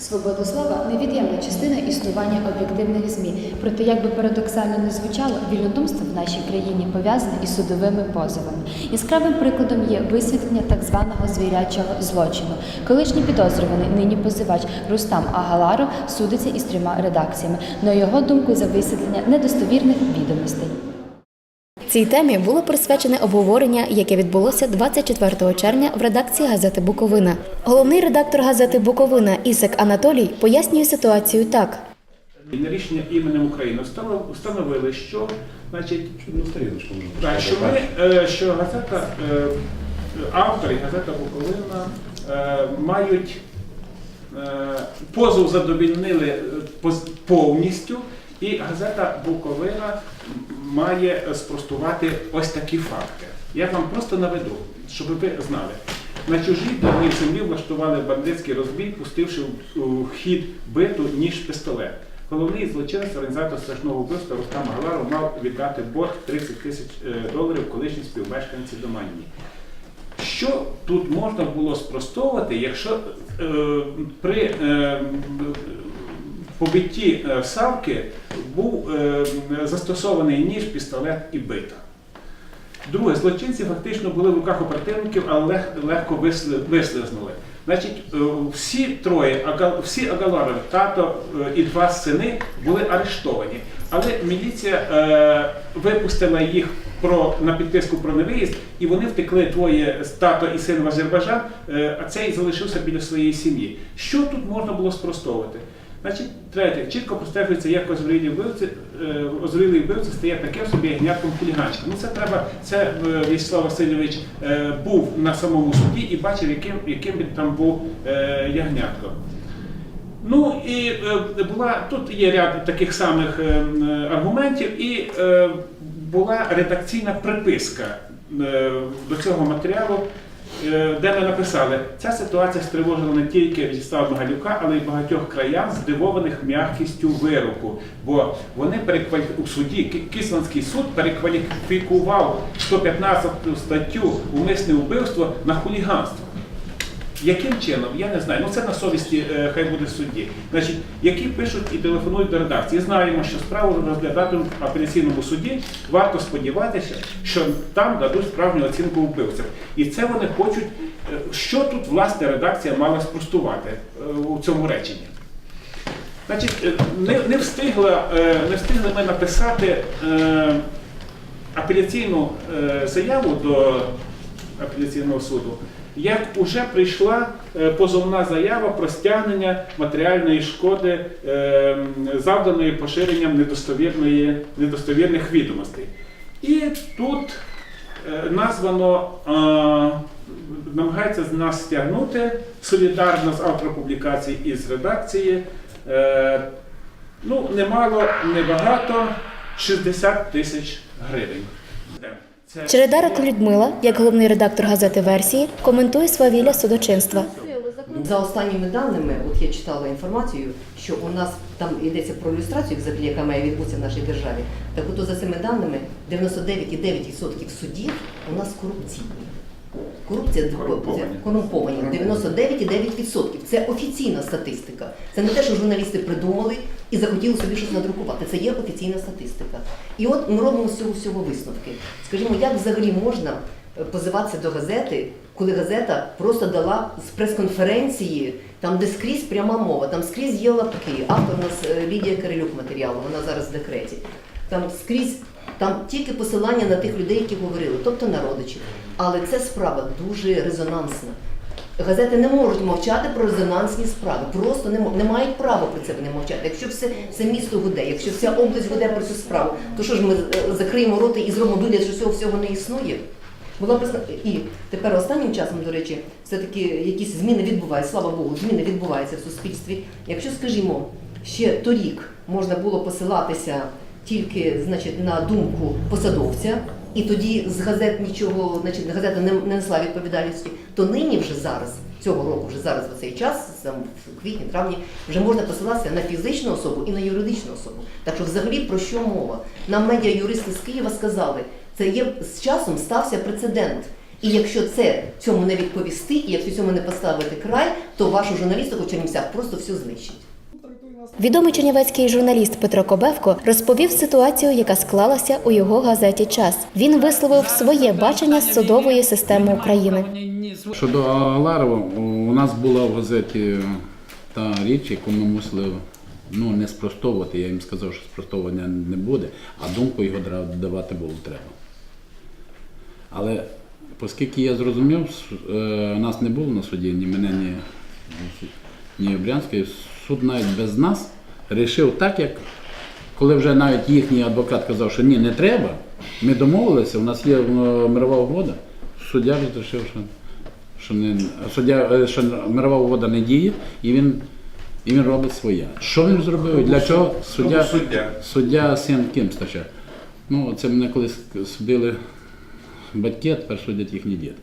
Свобода слова невід'ємна частина існування об'єктивних ЗМІ. Проте, як би парадоксально не звучало, вільнодумство в нашій країні пов'язане із судовими позовами. Яскравим прикладом є висвітлення так званого звірячого злочину. Колишній підозрюваний, нині позивач Рустам Агаларов судиться із трьома редакціями. На його думку, за висвітлення недостовірних відомостей. Цій темі було присвячене обговорення, яке відбулося 24 червня в редакції газети Буковина. Головний редактор газети Буковина Ісик Анатолій пояснює ситуацію так. На рішення іменем України встанов- встановили, що значить, Ну, що ми, е, що газета, е, автори газета Буковина е, мають позов задовільнили поз- повністю, і газета Буковина має спростувати ось такі факти. Я вам просто наведу, щоб ви знали. На чужій давній землі влаштували бандитський розбій, пустивши в- хід биту ніж пістолет. Головний злочинець, організатор страшного вбивства Рустам Галаров мав віддати борг 30 тисяч е, доларів колишній співмешканці Доманні. Що тут можна було спростовувати, якщо е, при е, побитті е, Савки був е, застосований ніж, пістолет і бита? Друге, злочинці фактично були в руках оперативників, але лег- легко вислизнули. Значить, е, всі троє, всі Агаларови, тато і два сини були арештовані. Але міліція випустила їх про, на підписку про невиїзд, і вони втекли двоє тато і син в Азербайджан, а цей залишився біля своєї сім'ї. Що тут можна було спростовувати? Значить, третє, чітко простежується, як озброєні вбивці, е, озброєний вбивця стає таким собі ягнятком хуліганчика. Ну це треба, це е, В'ячеслав Васильович е, був на самому суді і бачив, яким, яким він там був ягнятком. Ну і була тут є ряд таких самих аргументів, і була редакційна приписка до цього матеріалу, де ми написали, ця ситуація стривожила не тільки В'ячеслава Магалюка, але й багатьох краян, здивованих м'якістю вироку. Бо вони переквалі... у суді Ки- Кисланський суд перекваліфікував 115 статтю умисне вбивство на хуліганство. Яким чином, я не знаю. Ну це на совісті е, хай буде судді. Значить, які пишуть і телефонують до редакції. Знаємо, що справу розглядатимуть в апеляційному суді. Варто сподіватися, що там дадуть справжню оцінку вбивцям. І це вони хочуть. е, Що тут власне редакція мала спростувати е, у цьому реченні? Значить, е, не, не, встигла, е, не встигли ми написати е, апеляційну е, заяву до апеляційного суду, як уже прийшла е, позовна заява про стягнення матеріальної шкоди, е, завданої поширенням недостовірних відомостей. І тут е, названо, намагається нас стягнути солідарно з автором публікації і з редакції. Ну, немало, небагато, 60 тисяч гривень. Чередарик Людмила, як головний редактор газети версії, коментує свавілля судочинства. За останніми даними, от я читала інформацію, що у нас там йдеться про люстрацію, взагалі, яка має відбутися в нашій державі. Так от за цими даними 99,9% судів у нас корупційні. Корупція Корумповані. корумповані. 99,9%. Це офіційна статистика. Це не те, що журналісти придумали і захотіли собі щось надрукувати. Це є офіційна статистика. І от ми робимо з цього всього висновки. Скажімо, як взагалі можна е, позиватися до газети, коли газета просто дала з прес-конференції, там де скрізь пряма мова, там скрізь є лапки. Автор у нас е, Лідія Кирилюк матеріалу, вона зараз в декреті. Там скрізь там тільки посилання на тих людей, які говорили, тобто на родичів. Але ця справа дуже резонансна. Газети не можуть мовчати про резонансні справи. Просто не, не мають права про це вони мовчати. Якщо все, все місто гуде, якщо вся область гуде про цю справу, то що ж ми е, закриємо роти і зробимо вигляд, що цього всього не існує? Була присна... І тепер останнім часом, до речі, все-таки якісь зміни відбуваються, слава Богу, зміни відбуваються в суспільстві. Якщо, скажімо, ще торік можна було посилатися тільки значить, на думку посадовця, і тоді з газет нічого, значить, газета не, не несла відповідальності, то нині вже зараз, цього року, вже зараз в цей час, там, в квітні, травні, вже можна посилатися на фізичну особу і на юридичну особу. Так що взагалі про що мова? Нам медіа-юристи з Києва сказали, це є з часом стався прецедент. І якщо це цьому не відповісти, і якщо цьому не поставити край, то вашу журналістику в Чернівцях просто все знищить. Відомий чернівецький журналіст Петро Кобевко розповів ситуацію, яка склалася у його газеті Час. Він висловив своє бачення судової системи України. Щодо Аларова, у нас була в газеті та річ, яку ми мусили ну, не спростовувати. Я їм сказав, що спростовування не буде, а думку його давати було треба. Але оскільки я зрозумів, е, нас не було на суді, ні мене, ні, ні Брянської, суд навіть без нас рішив так, як коли вже навіть їхній адвокат казав, що ні, не треба, ми домовилися, у нас є е, мирова угода, суддя розрішив, що, що, не, суддя, е, що мирова угода не діє, і він, і він робить своє. Що він зробив? Для чого суддя, суддя? суддя син Кимстача? Ну, це мене колись судили батьки, а тепер судять їхні діти.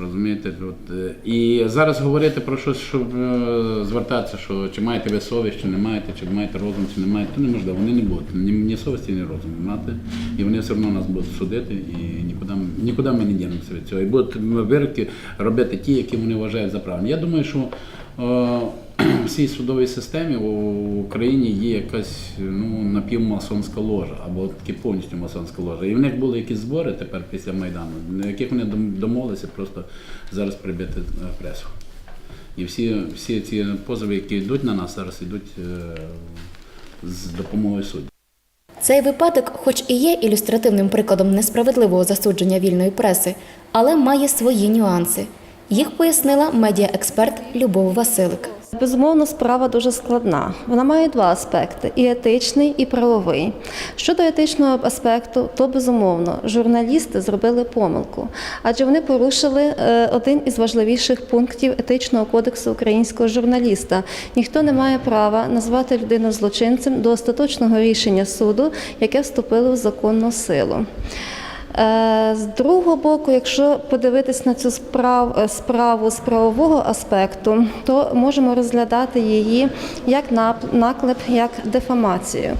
Розумієте? От, е, і зараз говорити про щось, щоб е, звертатися, що чи маєте ви совість, чи не маєте, чи маєте розум, чи не маєте, то неможливо, вони не будуть. Ні, ні совісті, ні розуму мати. І вони все одно нас будуть судити, і нікуди, нікуди ми не дінемося від цього. І будуть вироки робити ті, які вони вважають за правильні. Я думаю, що е, в цій судовій системі в Україні є якась ну, напівмасонська ложа, або таки повністю масонська ложа. І в них були якісь збори тепер після Майдану, на яких вони домовилися просто зараз прибити пресу. І всі, всі ці позови, які йдуть на нас, зараз йдуть е, з допомогою суддів. Цей випадок, хоч і є ілюстративним прикладом несправедливого засудження вільної преси, але має свої нюанси. Їх пояснила медіаексперт Любов Василик. Безумовно, справа дуже складна. Вона має два аспекти: і етичний, і правовий. Щодо етичного аспекту, то безумовно журналісти зробили помилку, адже вони порушили е, один із важливіших пунктів етичного кодексу українського журналіста. Ніхто не має права назвати людину злочинцем до остаточного рішення суду, яке вступило в законну силу. Е, З другого боку, якщо подивитись на цю справ, е, справу з правового аспекту, то можемо розглядати її як наклеп, як дефамацію.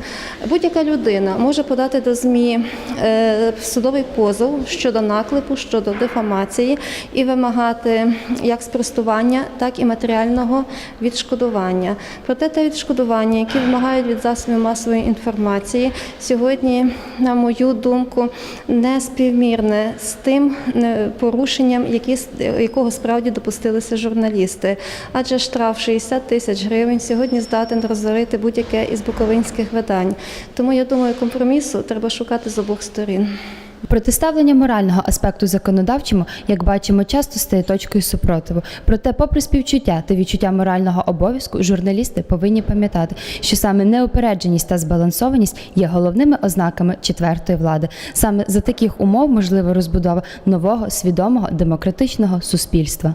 Будь-яка людина може подати до ЗМІ е, судовий позов щодо наклепу, щодо дефамації і вимагати як спростування, так і матеріального відшкодування. Проте те відшкодування, яке вимагають від засобів масової інформації, сьогодні, на мою думку, не співмірне з тим е, порушенням, які, с- якого справді допустилися журналісти. Адже штраф 60 тисяч гривень сьогодні здатен розорити будь-яке із буковинських видань. Тому я думаю, компромісу треба шукати з обох сторін. Протиставлення морального аспекту законодавчому, як бачимо, часто стає точкою супротиву. Проте, попри співчуття та відчуття морального обов'язку, журналісти повинні пам'ятати, що саме неупередженість та збалансованість є головними ознаками четвертої влади. Саме за таких умов можлива розбудова нового свідомого демократичного суспільства.